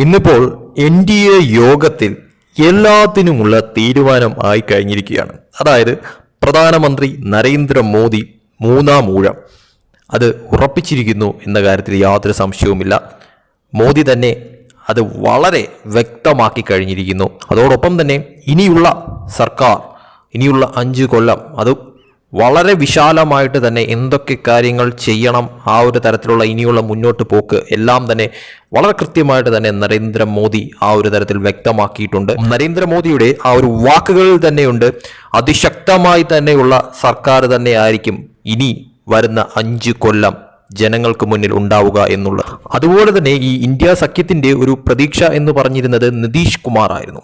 ഇന്നിപ്പോൾ N D A യോഗത്തിൽ എല്ലാത്തിനുമുള്ള തീരുമാനം ആയി കഴിഞ്ഞിരിക്കുകയാണ്. അതായത് പ്രധാനമന്ത്രി നരേന്ദ്രമോദി മൂന്നാം ഊഴം. അത് ഉറപ്പിച്ചിരിക്കുന്നു എന്ന കാര്യത്തിൽ യാതൊരു സംശയവുമില്ല. മോദി തന്നെ അത് വളരെ വ്യക്തമാക്കി കഴിഞ്ഞിരിക്കുന്നു. അതോടൊപ്പം തന്നെ ഇനിയുള്ള സർക്കാർ ഇനിയുള്ള അഞ്ച് കൊല്ലം അത് വളരെ വിശാലമായിട്ട് തന്നെ എന്തൊക്കെ കാര്യങ്ങൾ ചെയ്യണം ആ ഒരു തരത്തിലുള്ള ഇനിയുള്ള മുന്നോട്ട് പോക്ക് എല്ലാം തന്നെ വളരെ കൃത്യമായിട്ട് തന്നെ നരേന്ദ്രമോദി ആ ഒരു തരത്തിൽ വ്യക്തമാക്കിയിട്ടുണ്ട്. നരേന്ദ്രമോദിയുടെ ആ ഒരു വാക്കുകളിൽ തന്നെയുണ്ട്. അതിശക്തമായി തന്നെയുള്ള സർക്കാർ തന്നെയായിരിക്കും ഇനി വരുന്ന അഞ്ച് കൊല്ലം ജനങ്ങൾക്ക് മുന്നിൽ ഉണ്ടാവുക എന്നുള്ളത്. അതുപോലെ തന്നെ ഈ ഇന്ത്യ സഖ്യത്തിന്റെ ഒരു പ്രതീക്ഷ എന്ന് പറഞ്ഞിരുന്നത് നിതീഷ് കുമാർ ആയിരുന്നു.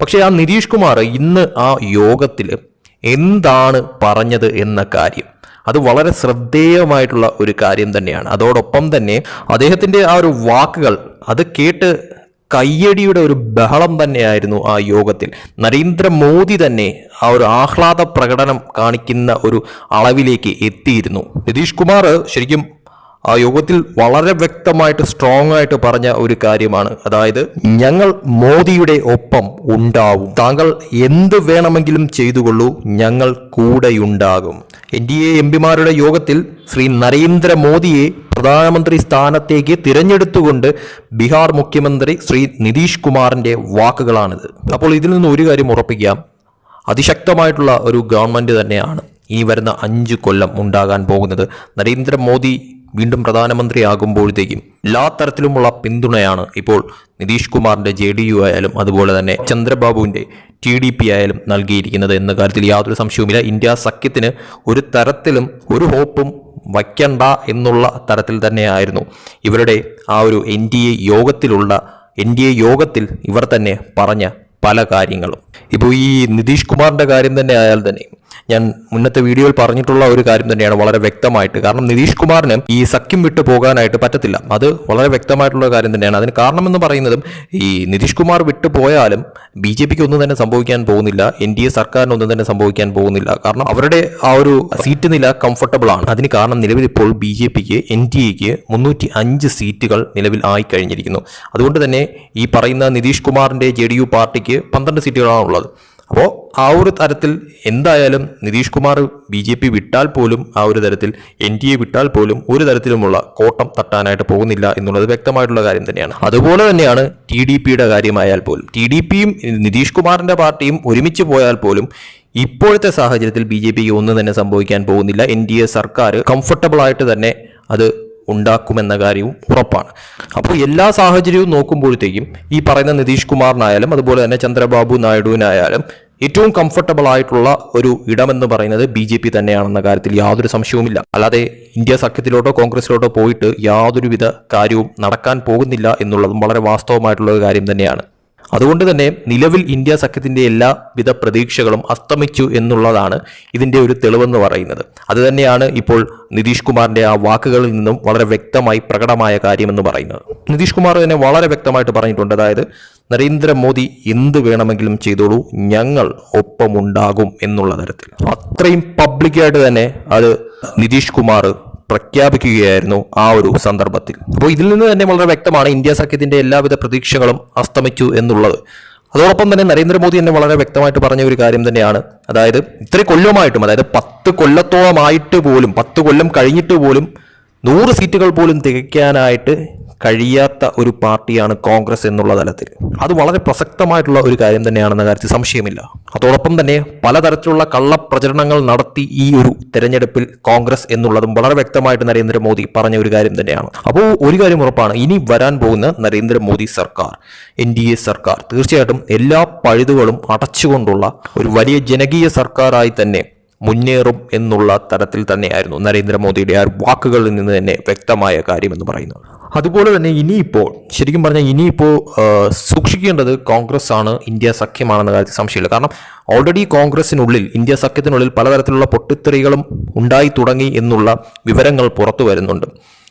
പക്ഷേ ആ നിതീഷ് കുമാർ ഇന്ന് ആ യോഗത്തിൽ എന്താണ് പറഞ്ഞത് എന്ന കാര്യം അത് വളരെ ശ്രദ്ധേയമായിട്ടുള്ള ഒരു കാര്യം തന്നെയാണ്. അതോടൊപ്പം തന്നെ അദ്ദേഹത്തിന്റെ ആ ഒരു വാക്കുകൾ അത് കേട്ട് കയ്യടിയുടെ ഒരു ബഹളം തന്നെയായിരുന്നു ആ യോഗത്തിൽ. നരേന്ദ്രമോദി തന്നെ ആ ഒരു ആഹ്ലാദ പ്രകടനം കാണിക്കുന്ന ഒരു അളവിലേക്ക് എത്തിയിരുന്നു. നിതീഷ് കുമാർ ശരിക്കും ആ യോഗത്തിൽ വളരെ വ്യക്തമായിട്ട് സ്ട്രോങ് ആയിട്ട് പറഞ്ഞ ഒരു കാര്യമാണ്. അതായത് ഞങ്ങൾ മോദിയുടെ ഒപ്പം ഉണ്ടാവും. താങ്കൾ എന്ത് വേണമെങ്കിലും ചെയ്തുകൊള്ളൂ ഞങ്ങൾ കൂടെയുണ്ടാകും. എൻ ഡി എ എം പിമാരുടെ യോഗത്തിൽ ശ്രീ നരേന്ദ്രമോദിയെ പ്രധാനമന്ത്രി സ്ഥാനത്തേക്ക് തിരഞ്ഞെടുത്തുകൊണ്ട് ബീഹാർ മുഖ്യമന്ത്രി ശ്രീ നിതീഷ് കുമാറിന്റെ വാക്കുകളാണിത്. അപ്പോൾ ഇതിൽ നിന്ന് ഒരു കാര്യം ഉറപ്പിക്കാം. അതിശക്തമായിട്ടുള്ള ഒരു ഗവൺമെന്റ് തന്നെയാണ് ഇനി വരുന്ന അഞ്ച് കൊല്ലം ഉണ്ടാകാൻ പോകുന്നത്. നരേന്ദ്രമോദി വീണ്ടും പ്രധാനമന്ത്രിയാകുമ്പോഴത്തേക്കും എല്ലാ തരത്തിലുമുള്ള പിന്തുണയാണ് ഇപ്പോൾ നിതീഷ് കുമാറിന്റെ ജെ ഡി യു ആയാലും അതുപോലെ തന്നെ ചന്ദ്രബാബുവിന്റെ ടി ഡി പി ആയാലും നൽകിയിരിക്കുന്നത് എന്ന കാര്യത്തിൽ യാതൊരു സംശയവുമില്ല. ഇന്ത്യ സഖ്യത്തിന് ഒരു തരത്തിലും ഒരു ഹോപ്പും വയ്ക്കണ്ട എന്നുള്ള തരത്തിൽ തന്നെയായിരുന്നു ഇവരുടെ ആ ഒരു എൻ ഡി എ യോഗത്തിലുള്ള എൻ ഡി എ യോഗത്തിൽ ഇവർ തന്നെ പറഞ്ഞ പല കാര്യങ്ങളും. ഇപ്പോൾ ഈ നിതീഷ് കുമാറിന്റെ കാര്യം തന്നെ ആയാൽ തന്നെ ഞാൻ മുന്നത്തെ വീഡിയോയിൽ പറഞ്ഞിട്ടുള്ള ഒരു കാര്യം തന്നെയാണ് വളരെ വ്യക്തമായിട്ട്. കാരണം നിതീഷ് കുമാറിന് ഈ സഖ്യം വിട്ടു പോകാനായിട്ട് പറ്റത്തില്ല. അത് വളരെ വ്യക്തമായിട്ടുള്ള കാര്യം തന്നെയാണ്. അതിന് കാരണമെന്ന് പറയുന്നതും ഈ നിതീഷ് കുമാർ വിട്ടു പോയാലും ബി ജെ പിക്ക് ഒന്നും തന്നെ സംഭവിക്കാൻ പോകുന്നില്ല. എൻ ഡി എ സർക്കാരിന് ഒന്നും തന്നെ സംഭവിക്കാൻ പോകുന്നില്ല. കാരണം അവരുടെ ആ ഒരു സീറ്റ് നില കംഫർട്ടബിൾ ആണ്. അതിന് കാരണം നിലവിൽ ഇപ്പോൾ ബി ജെ പിക്ക് എൻ ഡി എക്ക് മുന്നൂറ്റി അഞ്ച് സീറ്റുകൾ നിലവിൽ ആയി കഴിഞ്ഞിരിക്കുന്നു. അതുകൊണ്ട് തന്നെ ഈ പറയുന്ന നിതീഷ് കുമാറിന്റെ ജെ ഡി യു പാർട്ടിക്ക് പന്ത്രണ്ട് സീറ്റുകളാണ് ഉള്ളത് അപ്പോൾ ആ ഒരു തരത്തിൽ എന്തായാലും Nitish Kumar B J P വിട്ടാൽ പോലും ആ ഒരു തരത്തിൽ എൻ ഡി എ വിട്ടാൽ പോലും ഒരു തരത്തിലുമുള്ള കോട്ടം തട്ടാനായിട്ട് പോകുന്നില്ല എന്നുള്ളത് വ്യക്തമായിട്ടുള്ള കാര്യം തന്നെയാണ്. അതുപോലെ തന്നെയാണ് ടി ഡി പിയുടെ കാര്യമായാൽ പോലും. ടി ഡി പിയും നിതീഷ് കുമാറിന്റെ പാർട്ടിയും ഒരുമിച്ച് പോയാൽ പോലും ഇപ്പോഴത്തെ സാഹചര്യത്തിൽ ബി ജെ പിക്ക് ഒന്നും തന്നെ സംഭവിക്കാൻ പോകുന്നില്ല. എൻ ഡി എ സർക്കാർ കംഫർട്ടബിൾ ആയിട്ട് തന്നെ അത് ഉണ്ടാക്കുമെന്ന കാര്യവും ഉറപ്പാണ്. അപ്പോൾ എല്ലാ സാഹചര്യവും നോക്കുമ്പോഴത്തേക്കും ഈ പറയുന്ന നിതീഷ് കുമാറിനായാലും അതുപോലെ തന്നെ ചന്ദ്രബാബു നായിഡുവിനായാലും ഏറ്റവും കംഫർട്ടബിൾ ആയിട്ടുള്ള ഒരു ഇടമെന്ന് പറയുന്നത് ബി ജെ പി തന്നെയാണെന്ന കാര്യത്തിൽ യാതൊരു സംശയവുമില്ല. അല്ലാതെ ഇന്ത്യ സഖ്യത്തിലോട്ടോ കോൺഗ്രസിലോട്ടോ പോയിട്ട് യാതൊരുവിധ കാര്യവും നടക്കാൻ പോകുന്നില്ല എന്നുള്ളതും വളരെ വാസ്തവമായിട്ടുള്ള ഒരു കാര്യം തന്നെയാണ്. അതുകൊണ്ട് തന്നെ നിലവിൽ ഇന്ത്യ സഖ്യത്തിന്റെ എല്ലാവിധ പ്രതീക്ഷകളും അസ്തമിച്ചു എന്നുള്ളതാണ് ഇതിന്റെ ഒരു തെളിവെന്ന് പറയുന്നത്. അത് തന്നെയാണ് ഇപ്പോൾ നിതീഷ് കുമാറിന്റെ ആ വാക്കുകളിൽ നിന്നും വളരെ വ്യക്തമായി പ്രകടമായ കാര്യമെന്ന് പറയുന്നത്. നിതീഷ് കുമാർ തന്നെ വളരെ വ്യക്തമായിട്ട് പറഞ്ഞിട്ടുണ്ട്. അതായത് നരേന്ദ്രമോദി എന്ത് വേണമെങ്കിലും ചെയ്തോളൂ ഞങ്ങൾ ഒപ്പമുണ്ടാകും എന്നുള്ള തരത്തിൽ. അത്രയും പബ്ലിക്കായിട്ട് തന്നെ അത് നിതീഷ് കുമാർ പ്രഖ്യാപിക്കുകയായിരുന്നു ആ ഒരു സന്ദർഭത്തിൽ. അപ്പോൾ ഇതിൽ നിന്ന് തന്നെ വളരെ വ്യക്തമാണ് ഇന്ത്യ സഖ്യത്തിന്റെ എല്ലാവിധ പ്രതീക്ഷകളും അസ്തമിച്ചു എന്നുള്ളത്. അതോടൊപ്പം തന്നെ നരേന്ദ്രമോദി തന്നെ വളരെ വ്യക്തമായിട്ട് പറഞ്ഞ ഒരു കാര്യം തന്നെയാണ്. അതായത് ഇത്ര കൊല്ലമായിട്ടും അതായത് പത്ത് കൊല്ലത്തോളമായിട്ട് പോലും പത്ത് കൊല്ലം കഴിഞ്ഞിട്ട് പോലും നൂറ് സീറ്റുകൾ പോലും തികയ്ക്കാനായിട്ട് കഴിയാത്ത ഒരു പാർട്ടിയാണ് കോൺഗ്രസ് എന്നുള്ള തലത്തിൽ. അത് വളരെ പ്രസക്തമായിട്ടുള്ള ഒരു കാര്യം തന്നെയാണെന്ന കാര്യത്തിൽ സംശയമില്ല. അതോടൊപ്പം തന്നെ പലതരത്തിലുള്ള കള്ളപ്രചരണങ്ങൾ നടത്തി ഈ ഒരു തെരഞ്ഞെടുപ്പിൽ കോൺഗ്രസ് എന്നുള്ളതും വളരെ വ്യക്തമായിട്ട് നരേന്ദ്രമോദി പറഞ്ഞ ഒരു കാര്യം തന്നെയാണ്. അപ്പോൾ ഒരു കാര്യം ഉറപ്പാണ് ഇനി വരാൻ പോകുന്ന നരേന്ദ്രമോദി സർക്കാർ എൻ ഡി എ സർക്കാർ തീർച്ചയായിട്ടും എല്ലാ പഴുതുകളും അടച്ചുകൊണ്ടുള്ള ഒരു വലിയ ജനകീയ സർക്കാരായി തന്നെ മുന്നേറും എന്നുള്ള തരത്തിൽ തന്നെയായിരുന്നു നരേന്ദ്രമോദിയുടെ ആ വാക്കുകളിൽ നിന്ന് തന്നെ വ്യക്തമായ കാര്യമെന്ന് പറയുന്നത്. അതുപോലെ തന്നെ ഇനിയിപ്പോൾ ശരിക്കും പറഞ്ഞാൽ ഇനിയിപ്പോൾ സൂക്ഷിക്കേണ്ടത് കോൺഗ്രസ് ആണ് ഇന്ത്യ സഖ്യമാണെന്ന കാര്യത്തിൽ സംശയമില്ല. കാരണം ഓൾറെഡി കോൺഗ്രസിനുള്ളിൽ ഇന്ത്യ സഖ്യത്തിനുള്ളിൽ പലതരത്തിലുള്ള പൊട്ടിത്തെറികളും ഉണ്ടായി തുടങ്ങി എന്നുള്ള വിവരങ്ങൾ പുറത്തു വരുന്നുണ്ട്.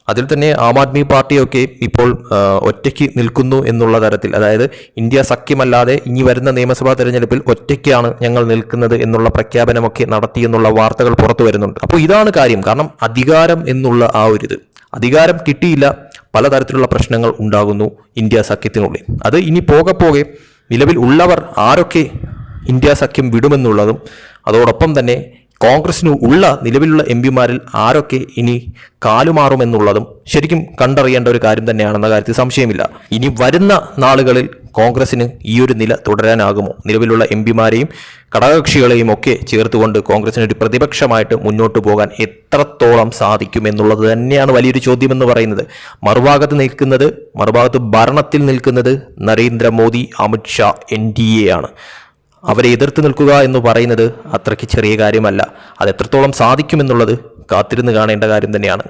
അതിൽ തന്നെ ആം ആദ്മി പാർട്ടിയൊക്കെ ഇപ്പോൾ ഒറ്റയ്ക്ക് നിൽക്കുന്നു എന്നുള്ള തരത്തിൽ അതായത് ഇന്ത്യ സഖ്യമല്ലാതെ ഇനി വരുന്ന നിയമസഭാ തെരഞ്ഞെടുപ്പിൽ ഒറ്റയ്ക്കാണ് ഞങ്ങൾ നിൽക്കുന്നത് എന്നുള്ള പ്രഖ്യാപനമൊക്കെ നടത്തി എന്നുള്ള വാർത്തകൾ പുറത്തു വരുന്നുണ്ട്. അപ്പോൾ ഇതാണ് കാര്യം. കാരണം അധികാരം എന്നുള്ള ആ ഒരു അധികാരം കിട്ടിയില്ല പലതരത്തിലുള്ള പ്രശ്നങ്ങൾ ഉണ്ടാകുന്നു ഇന്ത്യ സഖ്യത്തിനുള്ളിൽ. അത് ഇനി പോകെ പോകെ നിലവിൽ ഉള്ളവർ ആരൊക്കെ ഇന്ത്യ സഖ്യം വിടുമെന്നുള്ളതും അതോടൊപ്പം തന്നെ കോൺഗ്രസിന് ഉള്ള നിലവിലുള്ള എം പിമാരിൽ ആരൊക്കെ ഇനി കാലുമാറുമെന്നുള്ളതും ശരിക്കും കണ്ടറിയേണ്ട ഒരു കാര്യം തന്നെയാണെന്ന കാര്യത്തിൽ സംശയമില്ല. ഇനി വരുന്ന നാളുകളിൽ കോൺഗ്രസിന് ഈ ഒരു നില തുടരാനാകുമോ? നിലവിലുള്ള എം പിമാരെയും ഘടകകക്ഷികളെയും ഒക്കെ ചേർത്തുകൊണ്ട് കോൺഗ്രസിന് ഒരു പ്രതിപക്ഷമായിട്ട് മുന്നോട്ട് പോകാൻ എത്രത്തോളം സാധിക്കും എന്നുള്ളത് തന്നെയാണ് വലിയൊരു ചോദ്യം എന്ന് പറയുന്നത്. മറുഭാഗത്ത് നിൽക്കുന്നത് മറുഭാഗത്ത് ഭരണത്തിൽ നിൽക്കുന്നത് Narendra Modi Amit Shah N D A ആണ്. അവരെ എതിർത്ത് നിൽക്കുക എന്ന് പറയുന്നത് അത്രയ്ക്ക് ചെറിയ കാര്യമല്ല. അത് എത്രത്തോളം സാധിക്കുമെന്നുള്ളത് കാത്തിരുന്ന് കാണേണ്ട കാര്യം തന്നെയാണ്.